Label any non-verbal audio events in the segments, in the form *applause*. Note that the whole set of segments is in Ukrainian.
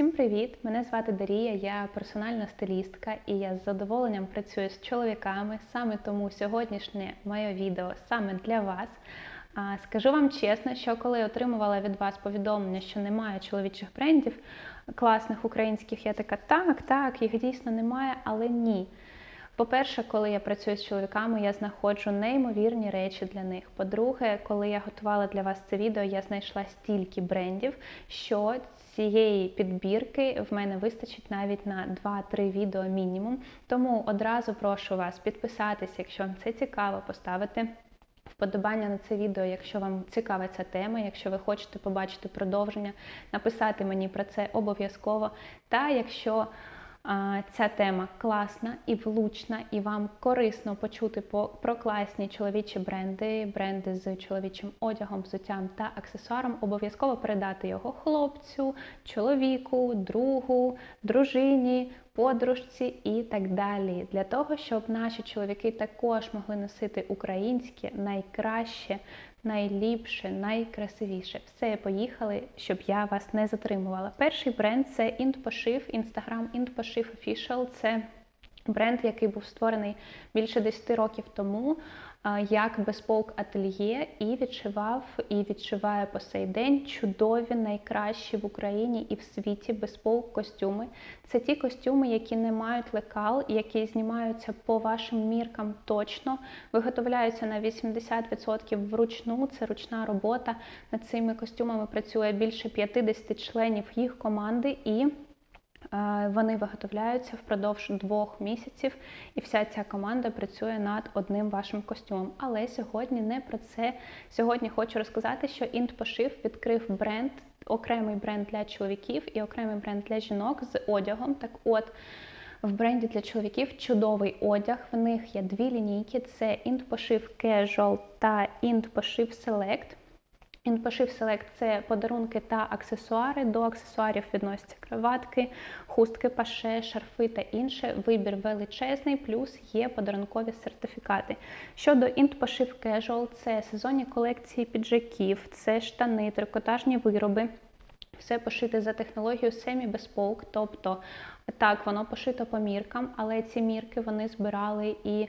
Всім привіт! Мене звати Дарія, я персональна стилістка і я з задоволенням працюю з чоловіками. Саме тому сьогоднішнє моє відео саме для вас. Скажу вам чесно, що коли отримувала від вас повідомлення, що немає чоловічих брендів класних українських, я така, так, так, їх дійсно немає, але ні. По-перше, коли я працюю з чоловіками, я знаходжу неймовірні речі для них. По-друге, коли я готувала для вас це відео, я знайшла стільки брендів, що цієї підбірки в мене вистачить навіть на 2-3 відео мінімум. Тому одразу прошу вас підписатися, якщо вам це цікаво, поставити. Вподобання на це відео, якщо вам цікава ця тема, якщо ви хочете побачити продовження, написати мені про це обов'язково. Та якщо ця тема класна і влучна, і вам корисно почути про класні чоловічі бренди, бренди з чоловічим одягом, взуттям та аксесуаром. Обов'язково передати його хлопцю, чоловіку, другу, дружині, подружці і так далі. Для того, щоб наші чоловіки також могли носити українське найкраще найліпше, найкрасивіше. Все, поїхали, щоб я вас не затримувала. Перший бренд це Intpошив, Instagram Intpошив Official. Це бренд, який був створений більше 10 років тому як безполк ательє і відшивав і відшиває по сей день чудові, найкращі в Україні і в світі безполк костюми. Це ті костюми, які не мають лекал, які знімаються по вашим міркам точно, виготовляються на 80% вручну. Це ручна робота. Над цими костюмами працює більше 50 членів їх команди і. Вони виготовляються впродовж двох місяців, і вся ця команда працює над одним вашим костюмом. Але сьогодні не про це. Сьогодні хочу розказати, що Інтпошив відкрив бренд, окремий бренд для чоловіків і окремий бренд для жінок з одягом. Так от. В бренді для чоловіків чудовий одяг. В них є дві лінійки: це Інтпошив Casual та Інтпошив Select. Інпошив Select – це подарунки та аксесуари. До аксесуарів відносяться кроватки, хустки, паше, шарфи та інше. Вибір величезний, плюс є подарункові сертифікати. Щодо інпошив Casual – це сезонні колекції піджаків, це штани, трикотажні вироби. Все пошите за технологією semi-bespoke, тобто так, воно пошито по міркам, але ці мірки вони збирали і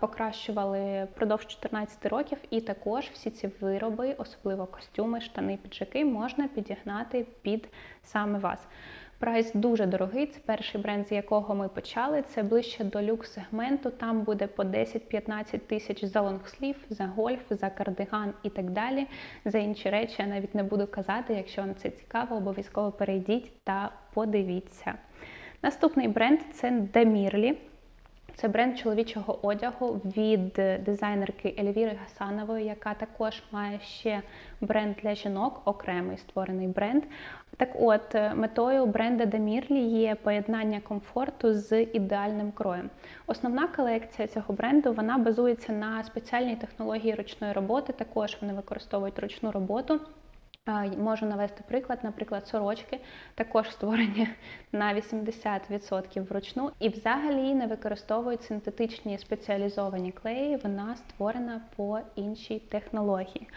покращували впродовж 14 років, і також всі ці вироби, особливо костюми, штани, піджаки, можна підігнати під саме вас. Прайс дуже дорогий. Це перший бренд, з якого ми почали. Це ближче до люкс-сегменту. Там буде по 10-15 тисяч за лонгслів, за гольф, за кардиган і так далі. За інші речі я навіть не буду казати. Якщо вам це цікаво, обов'язково перейдіть та подивіться. Наступний бренд це Demirli. Це бренд чоловічого одягу від дизайнерки Ельвіри Гасанової, яка також має ще бренд для жінок, окремий створений бренд. Так от, метою бренда Демірлі є поєднання комфорту з ідеальним кроєм. Основна колекція цього бренду вона базується на спеціальній технології ручної роботи. Також вони використовують ручну роботу. Можу навести приклад, наприклад, сорочки також створені на 80% вручну, і взагалі не використовують синтетичні спеціалізовані клеї, вона створена по іншій технології.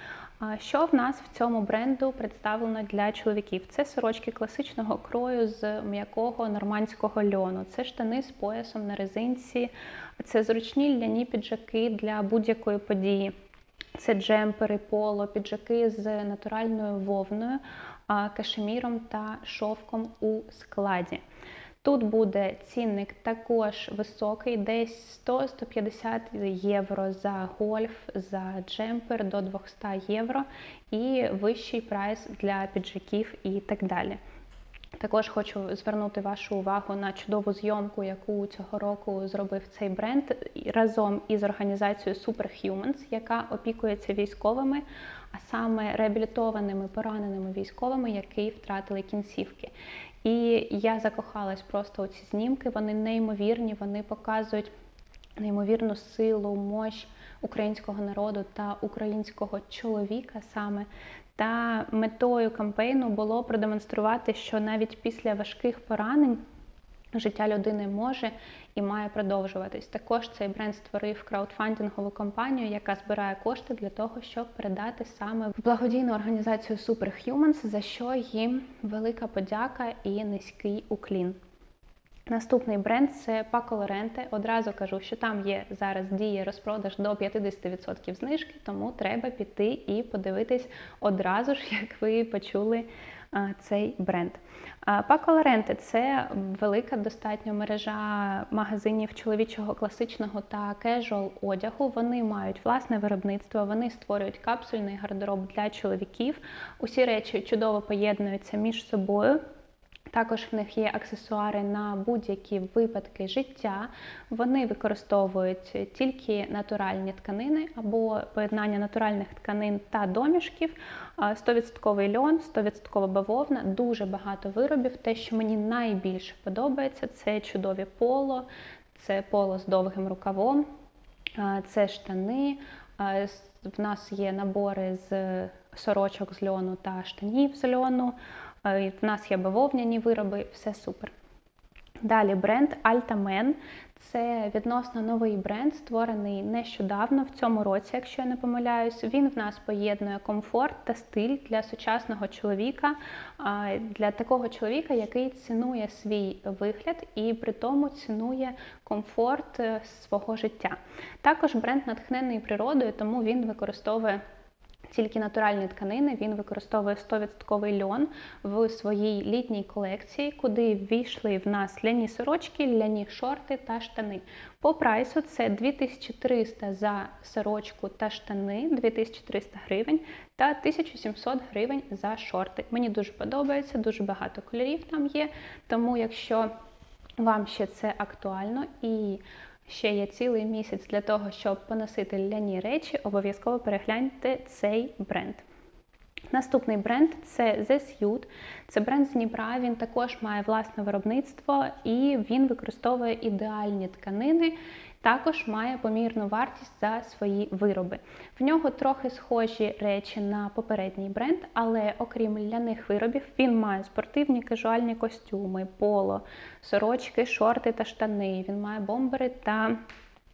Що в нас в цьому бренду представлено для чоловіків? Це сорочки класичного крою з м'якого нормандського льону, це штани з поясом на резинці, це зручні ляні піджаки для будь-якої події. Це джемпери, поло, піджаки з натуральною вовною, кашеміром та шовком у складі. Тут буде цінник також високий, десь 100-150 євро за гольф, за джемпер до 200 євро і вищий прайс для піджаків і так далі. Також хочу звернути вашу увагу на чудову зйомку, яку цього року зробив цей бренд разом із організацією Superhumans, яка опікується військовими, а саме реабілітованими пораненими військовими, які втратили кінцівки. І я закохалась просто у ці знімки. Вони неймовірні, вони показують неймовірну силу, мощ українського народу та українського чоловіка саме. Та метою кампейну було продемонструвати, що навіть після важких поранень життя людини може і має продовжуватись. Також цей бренд створив краудфандингову компанію, яка збирає кошти для того, щоб передати саме в благодійну організацію Superhumans, за що їм велика подяка і низький уклін. Наступний бренд це Paco Lorente. Одразу кажу, що там є зараз діє розпродаж до 50% знижки, тому треба піти і подивитись одразу ж, *laughs* як ви почули а, цей бренд. Paco Lorente – це велика достатньо мережа магазинів чоловічого класичного та кежуал одягу. Вони мають власне виробництво, вони створюють капсульний гардероб для чоловіків. Усі речі чудово поєднуються між собою. Також в них є аксесуари на будь-які випадки життя. Вони використовують тільки натуральні тканини або поєднання натуральних тканин та домішків, 100% льон, 100% бавовна, дуже багато виробів. Те, що мені найбільше подобається, це чудові поло, це поло з довгим рукавом, це штани. В нас є набори з сорочок з льону та штанів з льону. В нас є бавовняні вироби, все супер. Далі бренд Altamen. Це відносно новий бренд, створений нещодавно в цьому році, якщо я не помиляюсь. Він в нас поєднує комфорт та стиль для сучасного чоловіка, для такого чоловіка, який цінує свій вигляд і при тому цінує комфорт е, свого життя. Також бренд натхнений природою, тому він використовує тільки натуральні тканини. Він використовує 100% льон в своїй літній колекції, куди ввійшли в нас ляні сорочки, ляні шорти та штани. По прайсу це 2300 за сорочку та штани, 2300 гривень та 1700 гривень за шорти. Мені дуже подобається, дуже багато кольорів там є. Тому, якщо вам ще це актуально і ще є цілий місяць для того, щоб поносити ляні речі, обов'язково перегляньте цей бренд. Наступний бренд це The Suit. Це бренд з Дніпра. Він також має власне виробництво і він використовує ідеальні тканини. Також має помірну вартість за свої вироби. В нього трохи схожі речі на попередній бренд, але окрім ляних виробів, він має спортивні кажуальні костюми, поло, сорочки, шорти та штани. Він має бомбери та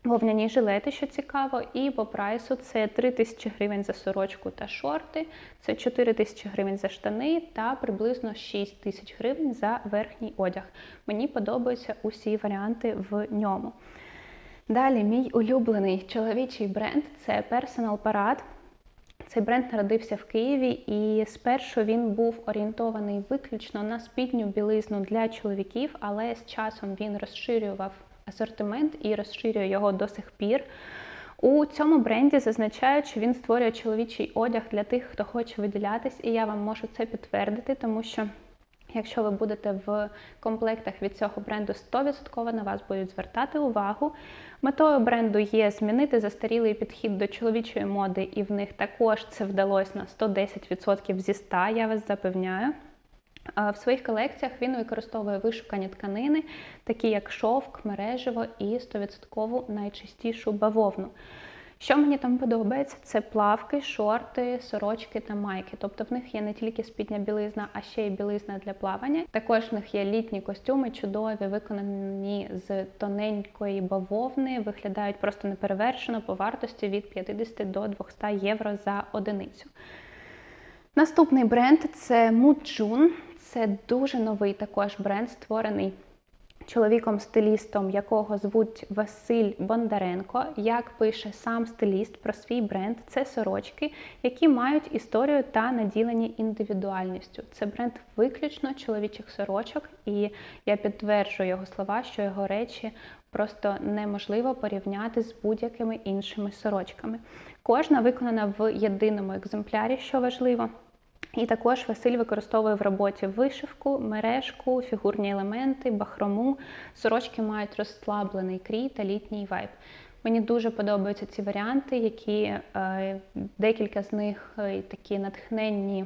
Вовняні жилети, що цікаво, і по прайсу це 3 тисячі гривень за сорочку та шорти, це 4 тисячі гривень за штани та приблизно 6 тисяч гривень за верхній одяг. Мені подобаються усі варіанти в ньому. Далі, мій улюблений чоловічий бренд це Personal Parade. Цей бренд народився в Києві, і спершу він був орієнтований виключно на спідню білизну для чоловіків, але з часом він розширював асортимент і розширює його до сих пір. У цьому бренді зазначають, що він створює чоловічий одяг для тих, хто хоче виділятись, і я вам можу це підтвердити, тому що. Якщо ви будете в комплектах від цього бренду 100% на вас будуть звертати увагу. Метою бренду є змінити застарілий підхід до чоловічої моди, і в них також це вдалося на 110% зі 100, я вас запевняю. В своїх колекціях він використовує вишукані тканини, такі як шовк, мережево і 100% найчастішу бавовну. Що мені там подобається, це плавки, шорти, сорочки та майки. Тобто в них є не тільки спідня білизна, а ще й білизна для плавання. Також в них є літні костюми, чудові, виконані з тоненької бавовни, виглядають просто неперевершено по вартості від 50 до 200 євро за одиницю. Наступний бренд це Mood Це дуже новий також бренд, створений чоловіком-стилістом, якого звуть Василь Бондаренко. Як пише сам стиліст про свій бренд, це сорочки, які мають історію та наділені індивідуальністю. Це бренд виключно чоловічих сорочок, і я підтверджую його слова, що його речі просто неможливо порівняти з будь-якими іншими сорочками. Кожна виконана в єдиному екземплярі, що важливо. І також Василь використовує в роботі вишивку, мережку, фігурні елементи, бахрому. Сорочки мають розслаблений крій та літній вайб. Мені дуже подобаються ці варіанти, які е, декілька з них е, такі натхненні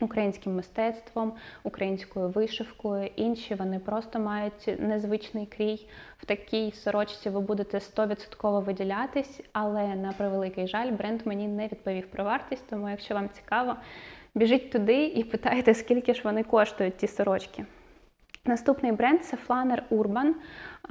українським мистецтвом, українською вишивкою. Інші вони просто мають незвичний крій. В такій сорочці ви будете 100% виділятись, але на превеликий жаль, бренд мені не відповів про вартість, тому якщо вам цікаво біжіть туди і питайте, скільки ж вони коштують, ті сорочки. Наступний бренд це Flanner Urban.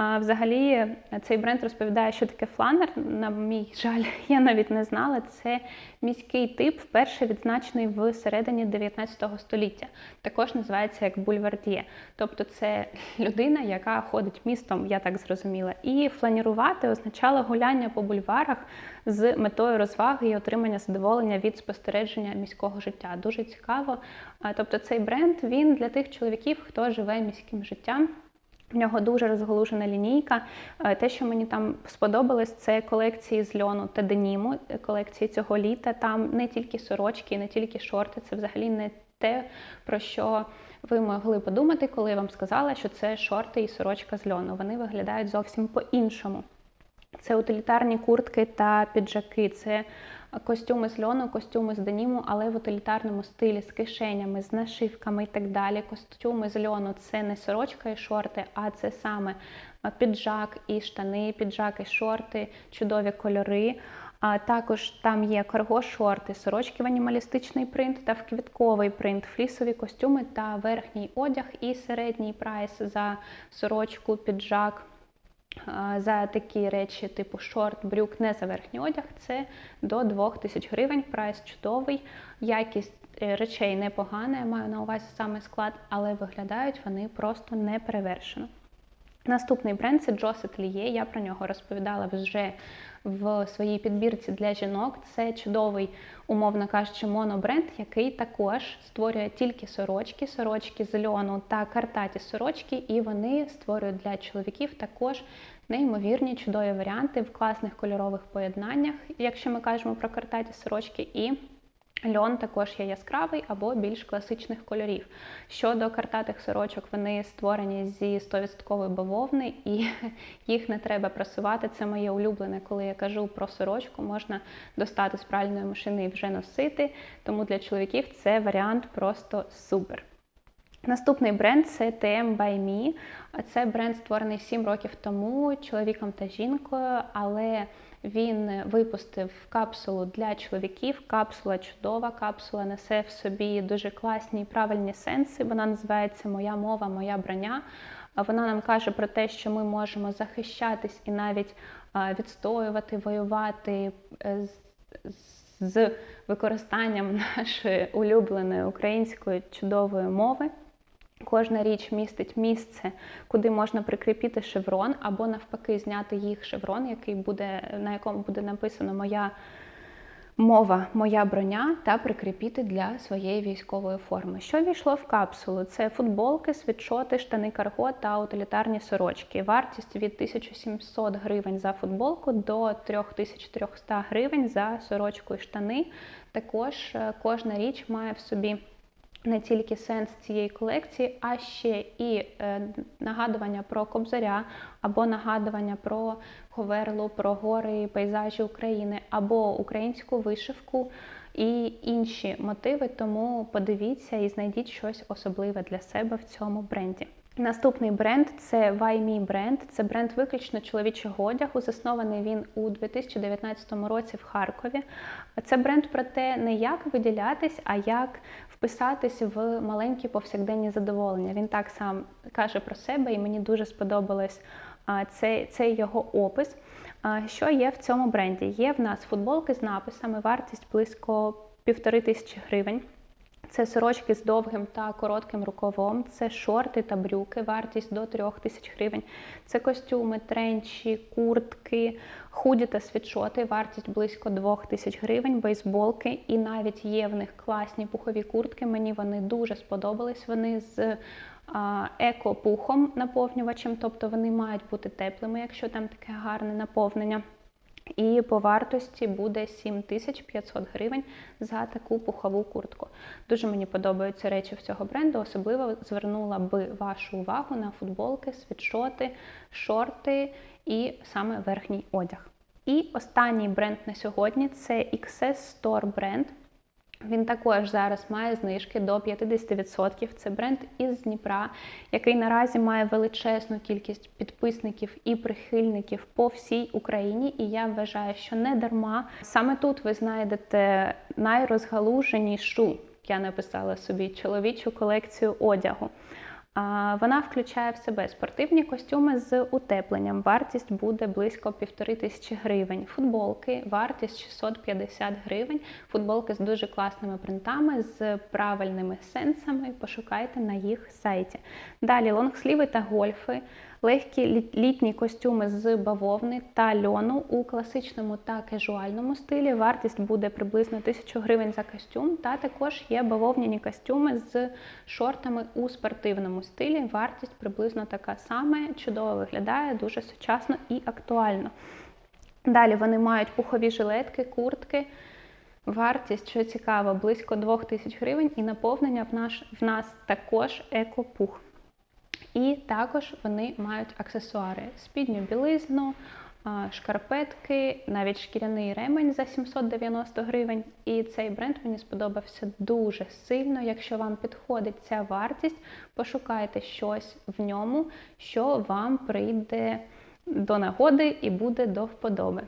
А, Взагалі, цей бренд розповідає, що таке фланер. На мій жаль, *laughs* я навіть не знала. Це міський тип, вперше відзначений в середині 19 століття. Також називається як бульвардіє. Тобто це людина, яка ходить містом, я так зрозуміла. І фланірувати означало гуляння по бульварах з метою розваги і отримання задоволення від спостереження міського життя. Дуже цікаво. Тобто цей бренд він для тих чоловіків, хто живе міським життям. В нього дуже розголужена лінійка. Е, Те, що мені там сподобалось, це колекції з льону та деніму, е, колекції цього літа. Там не тільки сорочки, не тільки шорти, це взагалі не те, про що ви могли подумати, коли я вам сказала, що це шорти і сорочка з льону. Вони виглядають зовсім по-іншому. Це утилітарні куртки та піджаки, це костюми з льону, костюми з деніму, але в утилітарному стилі з кишенями, з нашивками і так далі. Костюми з льону це не сорочка і шорти, а це саме піджак і штани, піджак і шорти, чудові кольори. А також там є карго-шорти, сорочки в анімалістичний принт та в квітковий принт, флісові костюми та верхній одяг і середній прайс за сорочку, піджак. За такі речі, типу шорт, брюк, не за верхній одяг, це до 2000 гривень. Прайс чудовий, якість е, речей непогана, я маю на увазі саме склад, але виглядають вони просто неперевершено. Наступний бренд це Josset Lié, Я про нього розповідала вже в своїй підбірці для жінок. Це чудовий, умовно кажучи, монобренд, який також створює тільки сорочки, сорочки з та картаті сорочки, і вони створюють для чоловіків також неймовірні чудові варіанти в класних кольорових поєднаннях, якщо ми кажемо про картаті сорочки. і Льон також є яскравий або більш класичних кольорів. Щодо картатих сорочок, вони створені зі 100% бавовни, і *laughs* їх не треба просувати. Це моє улюблене, коли я кажу про сорочку, можна достати з пральної машини і вже носити. Тому для чоловіків це варіант просто супер. Наступний бренд це TM by Me. Це бренд створений 7 років тому чоловіком та жінкою, але він випустив капсулу для чоловіків. Капсула чудова, капсула несе в собі дуже класні і правильні сенси. Вона називається Моя мова, моя броня. Вона нам каже про те, що ми можемо захищатись і навіть відстоювати, воювати е, з використанням *laughs* нашої улюбленої української чудової мови. Кожна річ містить місце, куди можна прикріпити шеврон, або навпаки, зняти їх шеврон, який буде, на якому буде написано Моя мова, моя броня, та прикріпити для своєї військової форми. Що війшло в капсулу? Це футболки, світшоти, штани карго та утилітарні сорочки. Вартість від 1700 гривень за футболку до 3300 гривень за сорочку і штани. Також е, кожна річ має в собі не тільки сенс цієї колекції, а ще і е, нагадування про кобзаря, або нагадування про говерлу, про гори, пейзажі України, або українську вишивку і інші мотиви. Тому подивіться і знайдіть щось особливе для себе в цьому бренді. Наступний бренд це YME бренд. Це бренд виключно чоловічого одягу. Заснований він у 2019 році в Харкові. Це бренд про те, не як виділятись, а як вписатись в маленькі повсякденні задоволення. Він так сам каже про себе, і мені дуже сподобалось цей, цей його опис. Що є в цьому бренді? Є в нас футболки з написами, вартість близько півтори тисячі гривень. Це сорочки з довгим та коротким рукавом, це шорти та брюки, вартість до 3 тисяч гривень. Це костюми, тренчі, куртки, худі та світшоти, вартість близько 2 тисяч гривень, бейсболки. І навіть є в них класні пухові куртки. Мені вони дуже сподобались. Вони з еко-пухом наповнювачем, тобто вони мають бути теплими, якщо там таке гарне наповнення. І по вартості буде 7500 гривень за таку пухову куртку. Дуже мені подобаються речі в цього бренду. Особливо звернула би вашу увагу на футболки, світшоти, шорти і саме верхній одяг. І останній бренд на сьогодні це XS Store бренд. Він також зараз має знижки до 50%. Це бренд із Дніпра, який наразі має величезну кількість підписників і прихильників по всій Україні. І я вважаю, що не дарма саме тут ви знайдете найрозгалуженішу, я написала собі чоловічу колекцію одягу. Вона включає в себе спортивні костюми з утепленням. Вартість буде близько півтори тисячі гривень. Футболки, вартість 650 гривень. Футболки з дуже класними принтами, з правильними сенсами. Пошукайте на їх сайті. Далі лонгсліви та гольфи. Легкі літні костюми з бавовни та льону у класичному та кежуальному стилі. Вартість буде приблизно 1000 гривень за костюм. Та також є бавовняні костюми з шортами у спортивному стилі. Вартість приблизно така сама. Чудово виглядає, дуже сучасно і актуально. Далі вони мають пухові жилетки, куртки. Вартість, що цікаво, близько 2000 гривень, і наповнення в, наш, в нас також екопух. І також вони мають аксесуари: спідню білизну, шкарпетки, навіть шкіряний ремень за 790 гривень. І цей бренд мені сподобався дуже сильно. Якщо вам підходить ця вартість, пошукайте щось в ньому, що вам прийде до нагоди і буде до вподоби.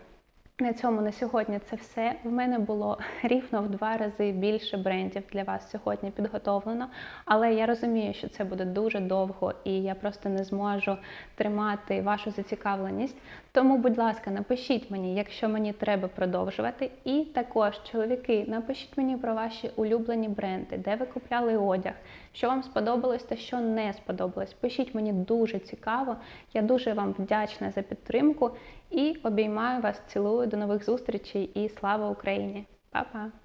На цьому на сьогодні це все. В мене було *laughs* рівно в два рази більше брендів для вас сьогодні підготовлено. Але я розумію, що це буде дуже довго і я просто не зможу тримати вашу зацікавленість. Тому, будь ласка, напишіть мені, якщо мені треба продовжувати. І також, чоловіки, напишіть мені про ваші улюблені бренди, де ви купляли одяг, що вам сподобалось та що не сподобалось. Пишіть мені дуже цікаво. Я дуже вам вдячна за підтримку і обіймаю вас, цілую до нових зустрічей і слава Україні! Па-па!